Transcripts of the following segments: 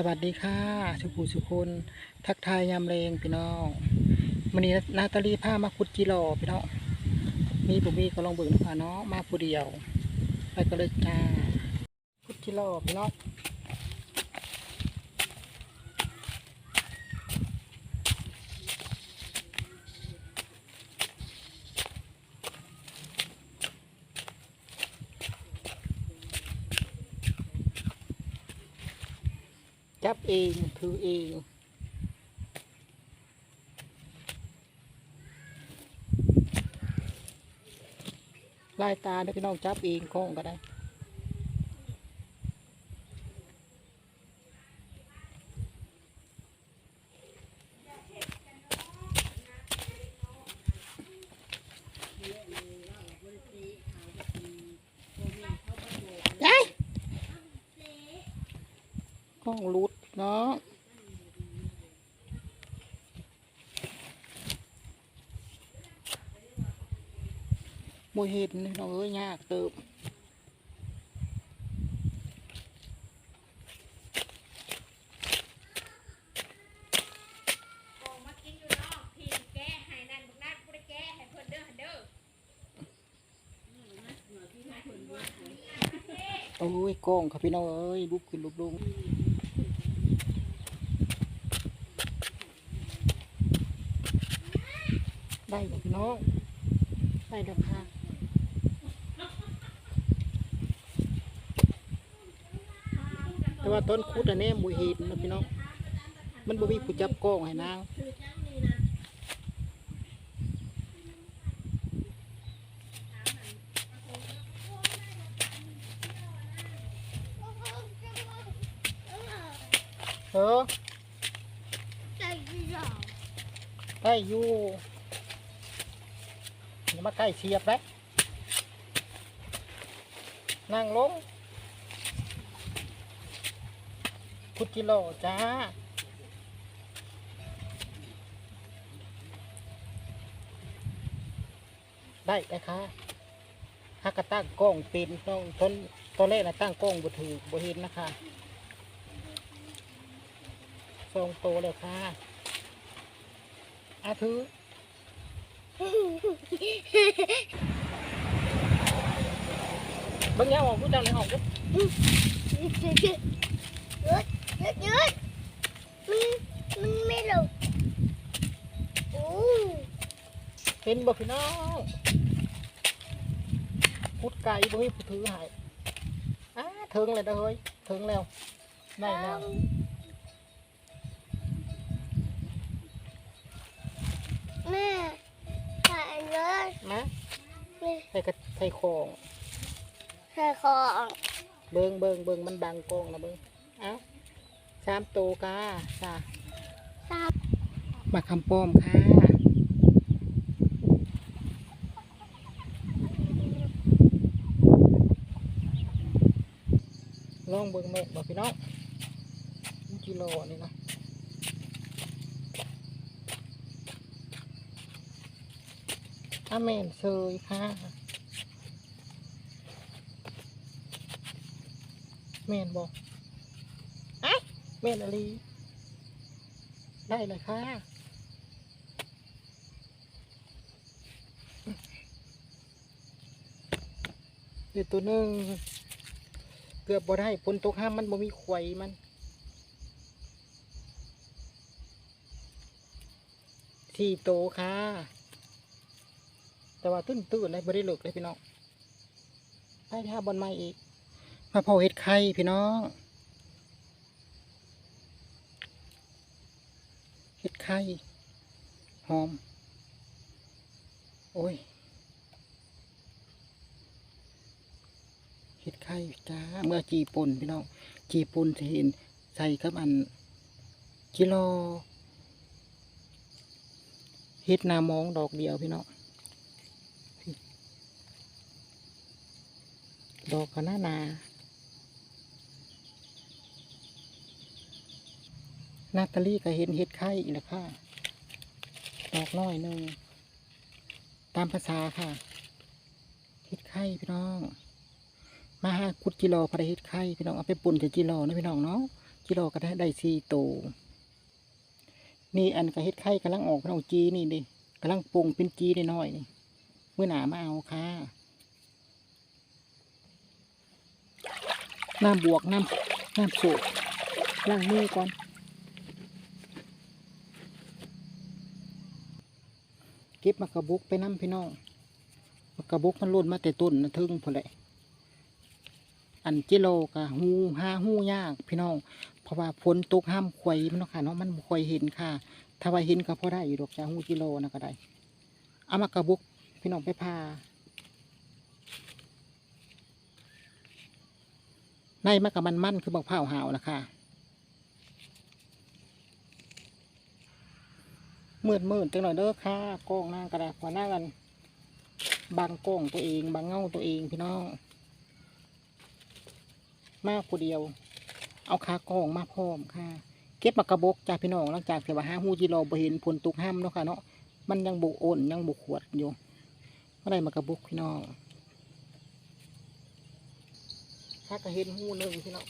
สวัสดีค่ะสุภูสุคนทักทายยามแรงพี่น้องวันนี้นาตาลีผ้ามาคุดจิโร่พี่น้องมีบุมีก็ลองเบิ่งนะคะเนาะมาผู้เดียว ไปก็เลยจ้าคุดจิโร่พี่น้อง จับเองถือเองลายตาเด้พี่น้องจับเองกล้งก็ได้ไอ้กล้องรุด นาะมวยเห็นนี่เนาะเอ้ยยากเติบออกมากินอยู่นอกทีมแก้ให้นั่นบุกนัดบุได้แก้ให้เพิ่นเด้อหั่นเด้อโอ้ยกล้องครับพี่น้องเอ้ยลุกขึ้นลุกลง ได้แล้วพี่น้องได้แล้วค่ะแต่ว่าต้นคุดอันนี้มวยเห็นนะพี่น้อง มันบ่มีผู้จับกล้องให้นางเออได้อยู่อย่า มาใกล้เสียบได้วนั่งลงพุทธิโลจ้าได้ได้ค่ะฮักกะตั้งกล้องป็นต้องตอนตอนแรกนะตั้งกล้องบ่ถือบ่เห็นนะคะทรงโตเลยค่ะอาถือ บิ่งยาวออกผู้จังในห้องปุ๊บมันมันไม่หลบโอ้เห็นบ่พี่น้องพุดไก่บ่มีผู้ถือหายอ้าถึงเลยเด้อเฮ้ยถึงแล้วได้แล้ว นะแม่ใส่กระใส่ของถ่ายของเบิ่งเบิ่งเบิ่งมันบังกล้องนะเบิ่งเอ้าสามตัวกาจ้าตามมาคำป้อมค่ะลองเบิ่งแม่บอกพี่น้องกิโลนี่นะ อาเมนเซยค่ะเมนบอกอะเมนอะไรได้เลยค่ะเดี๋ยวตัวหนึ่งเกือบบ่ได้ฝนตกห้ามมันบ่มีไข่มันที่โตค่ะ แต่ว่าตื้นตื้นเลยบ่ได้เลิกเลยพี่น้องไปท่าบอลไม้อีก มาพอเห็ดไข่พี่น้องเห็ดไข่หอม โอ้ยเห็ดไข่จ้าเมื่อจีป่นพี่น้องจีป่นจะเห็นใส่กับอันกิโลเห็ดนามองดอกเดียวพี่น้อง ดอกก็น่านานาตาลีก็เห็นเห็ดไข่อีกแล้วค่ะดอกน้อยหนึ่งตามภาษาค่ะเห็ดไข่พี่น้อง มาหากุดจิโลพระเฮ็ดไข่พี่น้องเอาไปปุ่นจะจิโลนะพี่น้องเนาะกิโลก็ได้ได้สี่ตัวนี่อันก็เฮ็ดไข่กำลังออกเราจีนี่ดิกำลังปรุงเป็นจีน้อยๆนี่เมื่อหนามาเอาค่ะ น้ำบวกน้ำน้ำสูบล้างมือก่อน เก็บมากระบุกไปน้ำพี่น้องมากระบุกมันล่นมาแต่ต้นนะทึ่งพอแหละอันกิโลกะหูห้าหูยากพี่น้อง เพราะว่าฝนตกห้ามควยมันค่ะเนาะมันควยเห็นค่ะ ถ้าว่าเห็นก็พอได้อยู่ดอกจ้าหูกิโลนะก็ได้ เอามากระบุกพี่น้องไปพา ในมันกับมันมันคือบักเผาหาวนะคะมืดมืดจังหน่อยเด้อค่ะกล้องหน้ากระดาษหัวหน้ากันบางกล้องตัวเอง บางเงาตัวเองพี่น้อง มากผู้เดียว เอาขากล้องมาพร้อมค่ะ เก็บมากระบกจากพี่น้องหลังจากที่ว่าห้าหูจีโรบ่เห็นผลตุกห้ามเนาะค่ะเนาะมันยังบุอ่อนยังบุขวดอยู่เมื่อไรมากระบกพี่น้อง ถ้าก็เห็นหูหนึ่งพี่น้อง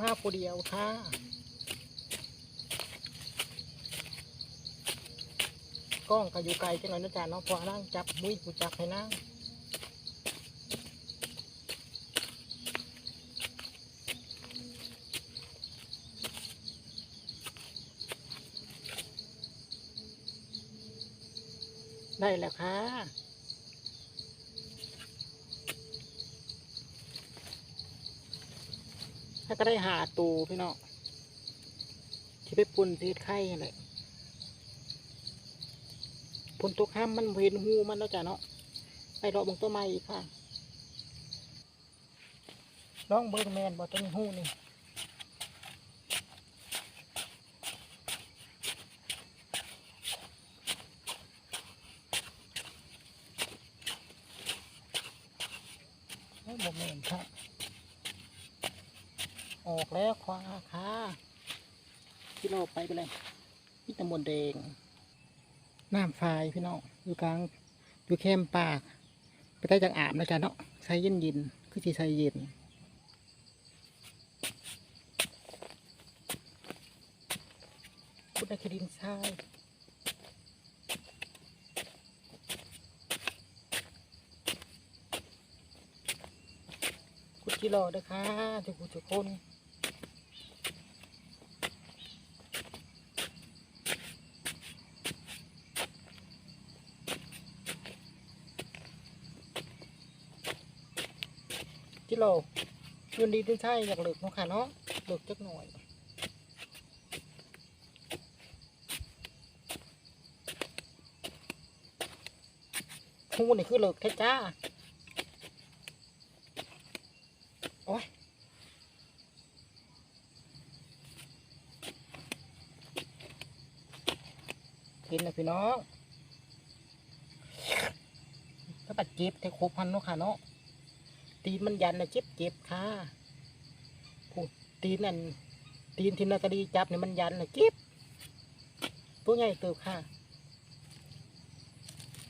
มาผู้เดียวค่ะกล้องก็อยู่ไกลจังเลยนะจ๊ะน้องพอนั่งจับมุ้ยกูจับให้นั่ง ได้แล้วค่ะถ้าก็ได้หาตูพี่น้องที่ไปปุ่นเพชไข่นั่นแหละปุ่นตุกห้ามมันเห็นหูมันแล้วจ้ะเนาะไปรอบงตัวใหม่อีกค่ะน้องเบิร์แมนบอกตัวนี้หูนี่ บแมนค่ะออกแล้วควาค่ะกิโลไปไปเลยพิตำบลแดงน้ำไฟพี่น้องอยู่กลางอยู่แคมปาก ไปได้จากอาบนะจ๊ะเนาะใช้เย็นยินคือจีใช้เย็นพุทธคดินทราย กุดกิโลเด้อค่ะทุกผู้ทุกคนกิโลยืนดีที่ใช่อยากเหลือกเนาะค่ะเนาะเหลือกจักหน่อยหูนี่คือเหลือกแท้จ้า โอ้ย เห็นนะพี่น้องถ้าปัดเจ็บแต่โคพันเนาะค่ะเนาะตีนมันยันนะเจ็บเจ็บค่ะพูตีนนั่นตีนที่นาตาดีจับเนี่ยมันยันนะเจ็บตัวใหญ่ติบค่ะ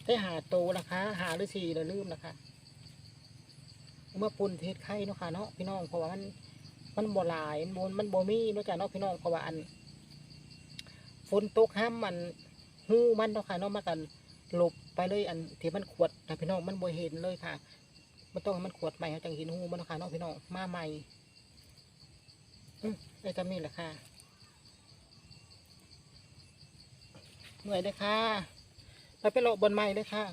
ได้หาโตนะคะ หาหรือสี่หรือลืมนะคะเมื่อปุ่นเทศไข่เนาะค่ะเนาะพี่น้องเพราะว่ามันมันบ่หลายมันมันบ่มีเนาะจ้ะเนาะพี่น้องเพราะว่าอันฝนตกห้ามมัน หูมันเนาะค่ะเนาะมากันหลบไปเลยอันที่มันขวดนะพี่น้องมันบ่เห็นเลยค่ะมันต้องมันขวดใหม่เขาจังเห็นหูมันเนาะค่ะเน้อกพี่น้องมาใหม่ได้จำนี่แหละค่ะเหนื่อยเลยค่ะไปไปโลบบนใหม่เลยค่ะ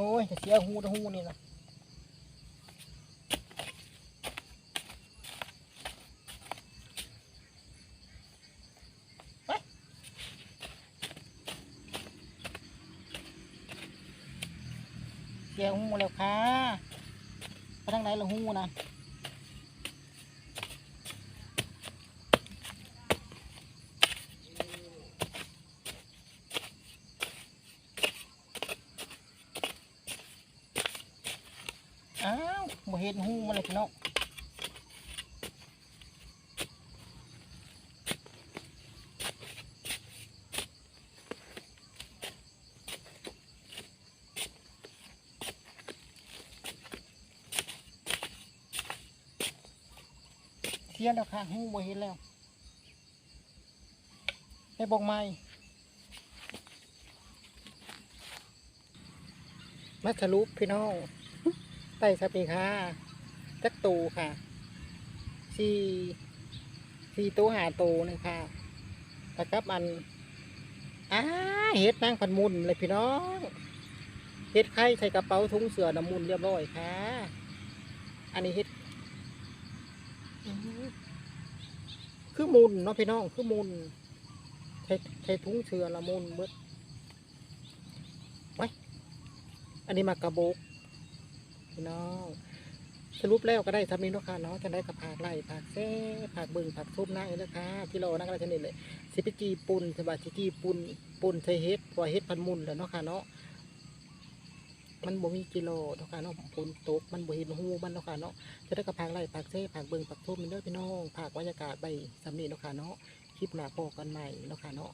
อ้ยจะเสียหูนะหูนี่นะเสียหูแล้วค่ะไปทางไหนละหูนะ เห็นหูมันเลยพี่น้องเทียนแล้วค่ะหูบ่เห็นแล้วไปบอกไม่มาสรุพี่น้อง ไต่สปีค่ะจักตูค่ะสี่สี่ตัวหาตูนึงค่ะแล้วกับอันอ้าเฮ็ดนางพันมุนเลยพี่น้องเฮ็ดไข่ใส่กระเป๋าถุงเสือน้ำมุนเรียบร้อยค่ะ อันนี้เฮ็ดคือมุนเนาะพี่น้องคือมุนใส่ใส่ถุงเสือละมุนเบิดไว้อันนี้มากระโบก พี่น้องสรุปแล้วก็ได้ทำนี้เนาะค่ะเนาะจะได้กับผักไล่ผักแซ่ผักบิ่งผักซุปหน้าเองนะคะที่เรานั่งกันชนิดเลยสิไปจีปุนสบายจีปุนปุนใส่เฮ็ดเพราะว่าเฮ็ดพันมุนแล้วเนาะค่ะเนาะมันบ่มีกิโลเนาะค่ะเนาะปุนตกมันบ่เห็นหูมันเนาะค่ะเนาะจะได้กับผักไล่ผักแซ่ผักบิ่งผักซุปนี่เด้อพี่น้องผักบรรยากาศใบสำนีเนาะค่ะเนาะคลิปหน้าพอกันใหม่เนาะค่ะเนาะ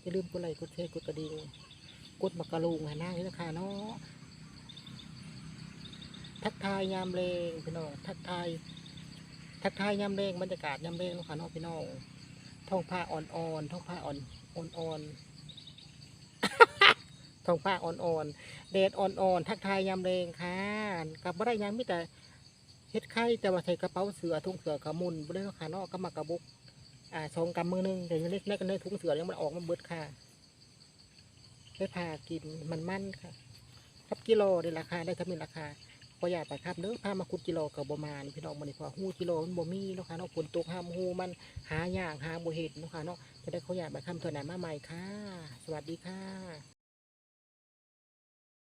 อย่าลืมกดไลค์กดแชร์กดกระดิ่งกดมักกะลุงให้นั่งนี่นะคะเนาะ ทักทายยามเลงพี่น้องทักทายทักทายยามเลงบรรยากาศยามเลงเนาะค่ะเน้องพี่น้องท้องผ้าอ่อนๆท้องผ้าอ่อนอ่อนๆท้องผ้าอ่อนๆแดดอ่อนๆทักทายยามเลงค่ะกับบ่ได้ยังมีแต่เฮ็ดไข่แต่ว่าใส่กระเป๋าเสือถุงเสือกระมุนบ่ได้เนาะค่ะเนาะก็มากระบุกอ่าสองกำมือหนึงแต่ยังเล็กๆกันเลยถุงเสือยังมันออกมาเบิดค่ะได้พากินมันมันค่ะครับกิโลได้ราคาได้ทำเป็นราคา พออยาไปครับเด้อพามาคุดกิโลกับบ่มานี่พี่น้องมันนี่พอหูกิโลมันบ่มีเนาะค่ะเนาะฝนตกห้ามหูมันหายากหาบ่เห็นเนาะค่ะเนาะจะได้เขาอยากไปคำเท่าไหนมาใหม่ค่ะ สวัสดีค่ะ